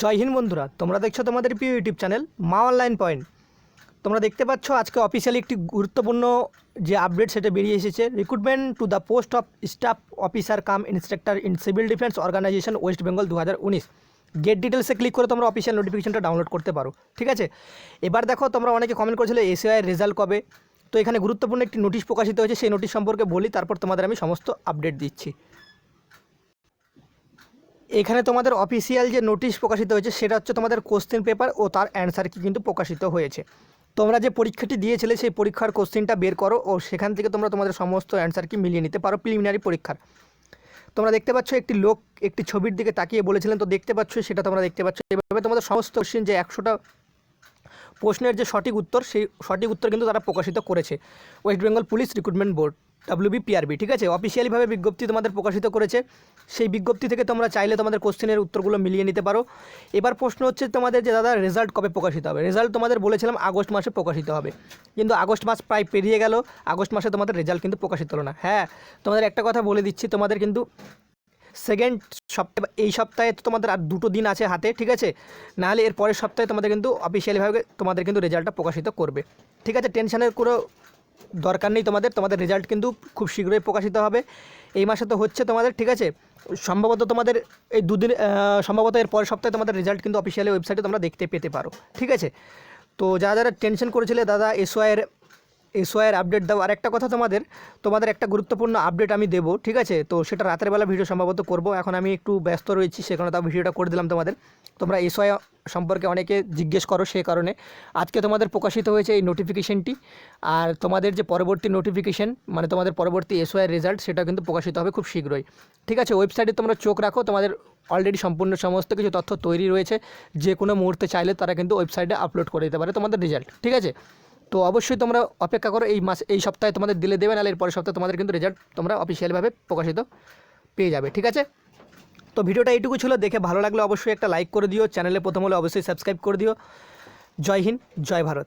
জয় হিন্দ বন্ধুরা, তোমরা দেখছ তোমাদের প্রিয় YouTube channel Maa online point. তোমরা দেখতে পাচ্ছ আজকে অফিসিয়ালি একটি গুরুত্বপূর্ণ যে আপডেট সেটা বেরিয়ে এসেছে। Recruitment to the post of staff officer cum instructor in civil defence organisation West Bengal দু হাজার উনিশ গেট ডিটেলসে ক্লিক করে তোমরা অফিসিয়াল নোটিফিকেশনটা ডাউনলোড করতে পারো, ঠিক আছে? এবার দেখো, তোমরা অনেকে কমেন্ট করেছিলে এসিআই রেজাল্ট কবে? তো এখানে গুরুত্বপূর্ণ একটি নোটিশ প্রকাশিত হয়েছে, সেই নোটিশ সম্পর্কে বলি, তারপর তোমাদের আমি সমস্ত আপডেট দিচ্ছি। এখানে তোমাদের অফিসিয়াল যে নোটিশ প্রকাশিত হয়েছে, সেটা হচ্ছে তোমাদের কোশ্চেন পেপার ও তার অ্যান্সার কি কিন্তু প্রকাশিত হয়েছে। তোমরা যে পরীক্ষাটি দিয়েছিলে, সেই পরীক্ষার কোশ্চেনটা বের করো ও সেখান থেকে তোমরা তোমাদের সমস্ত অ্যান্সার কি মিলিয়ে নিতে পারো প্রিলিমিনারি পরীক্ষার। তোমরা দেখতে পাচ্ছ একটি লোক একটি ছবির দিকে তাকিয়ে বলেছিলেন, তো দেখতে পাচ্ছ সেটা তোমরা দেখতে পাচ্ছ। এভাবে তোমাদের সমস্ত কোশ্চেন যে একশোটা প্রশ্নের যে সঠিক উত্তর, সেই সঠিক উত্তর কিন্তু তারা প্রকাশিত করেছে। West Bengal police recruitment board WB PRB ঠিক আছে? অফিসিয়ালিভাবে বিজ্ঞপ্তি তোমাদের প্রকাশিত করেছে। সেই বিজ্ঞপ্তি থেকে তোমরা চাইলে তোমাদের কোশ্চেনের উত্তরগুলো মিলিয়ে নিতে পারো। এবার প্রশ্ন হচ্ছে তোমাদের যে দাদা রেজাল্ট কবে প্রকাশিত হবে? রেজাল্ট তোমাদের বলেছিলাম আগস্ট মাসে প্রকাশিত হবে। কিন্তু আগস্ট মাস প্রায় পেরিয়ে গেল। আগস্ট মাসে তোমাদের রেজাল্ট কিন্তু প্রকাশিত হলো না। হ্যাঁ তোমাদের একটা কথা বলে দিচ্ছি। তোমাদের কিন্তু সেকেন্ড সপ্তাহে, এই সপ্তাহে তো তোমাদের আর দুটো দিন আছে হাতে, ঠিক আছে? নাহলে এর পরের সপ্তাহে তোমাদের কিন্তু অফিসিয়ালিভাবে তোমাদের কিন্তু রেজাল্টটা প্রকাশিত করবে। ঠিক আছে? টেনশনের কোনো দরকার নেই তোমাদের তোমাদের রেজাল্ট কিন্তু খুব শীঘ্রই প্রকাশিত হবে। এই মাসে তো হচ্ছে তোমাদের, ঠিক আছে? সম্ভবত তোমাদের এই দুদিন সম্ভবত এর পরের সপ্তাহে তোমাদের রেজাল্ট কিন্তু অফিসিয়ালি ওয়েবসাইটে তোমরা দেখতে পেতে পারো, ঠিক আছে? তো যারা যারা টেনশন করেছিলে, দাদা এসওয়াইয়ের এসওয়াইয়ের আপডেট দাও। আর একটা কথা তোমাদের তোমাদের একটা গুরুত্বপূর্ণ আপডেট আমি দেবো, ঠিক আছে? তো সেটা রাতের বেলা ভিডিও সম্ভবত করব। এখন আমি একটু ব্যস্ত রয়েছি, সেখানে তাও ভিডিওটা করে দিলাম তোমাদের। তোমরা এসওয়াই সম্পর্কে অনেকে জিজ্ঞেস করো সেই কারণে। আজকে তোমাদের প্রকাশিত হয়েছে এই নোটিফিকেশনটি আর তোমাদের যে পরবর্তী নোটিফিকেশন মানে তোমাদের পরবর্তী এসওয়াই রেজাল্ট সেটা কিন্তু প্রকাশিত হবে খুব শীঘ্রই। ঠিক আছে ওয়েবসাইটে তোমরা চোখ রাখো, তোমাদের অলরেডি সম্পূর্ণ সমস্ত কিছু তথ্য তৈরি রয়েছে। যে কোনো মুহূর্তে চাইলে তারা কিন্তু ওয়েবসাইটে আপলোড করে দিতে পারে তোমাদের রেজাল্ট ঠিক আছে? তো অবশ্যই তোমরা অপেক্ষা করো, এই মাস, এই সপ্তাহে তোমাদের দিলে দেবে, নাহলে এর পরের সপ্তাহে তোমাদের কিন্তু রেজাল্ট তোমরা অফিসিয়ালভাবে প্রকাশিত পেয়ে যাবে। ঠিক আছে? তো ভিডিওটা এইটুকু ছিল, দেখে ভালো লাগলে অবশ্যই একটা লাইক করে দিও, চ্যানেলে প্রথম হলে অবশ্যই সাবস্ক্রাইব করে দিও। জয় হিন্দ, জয় ভারত।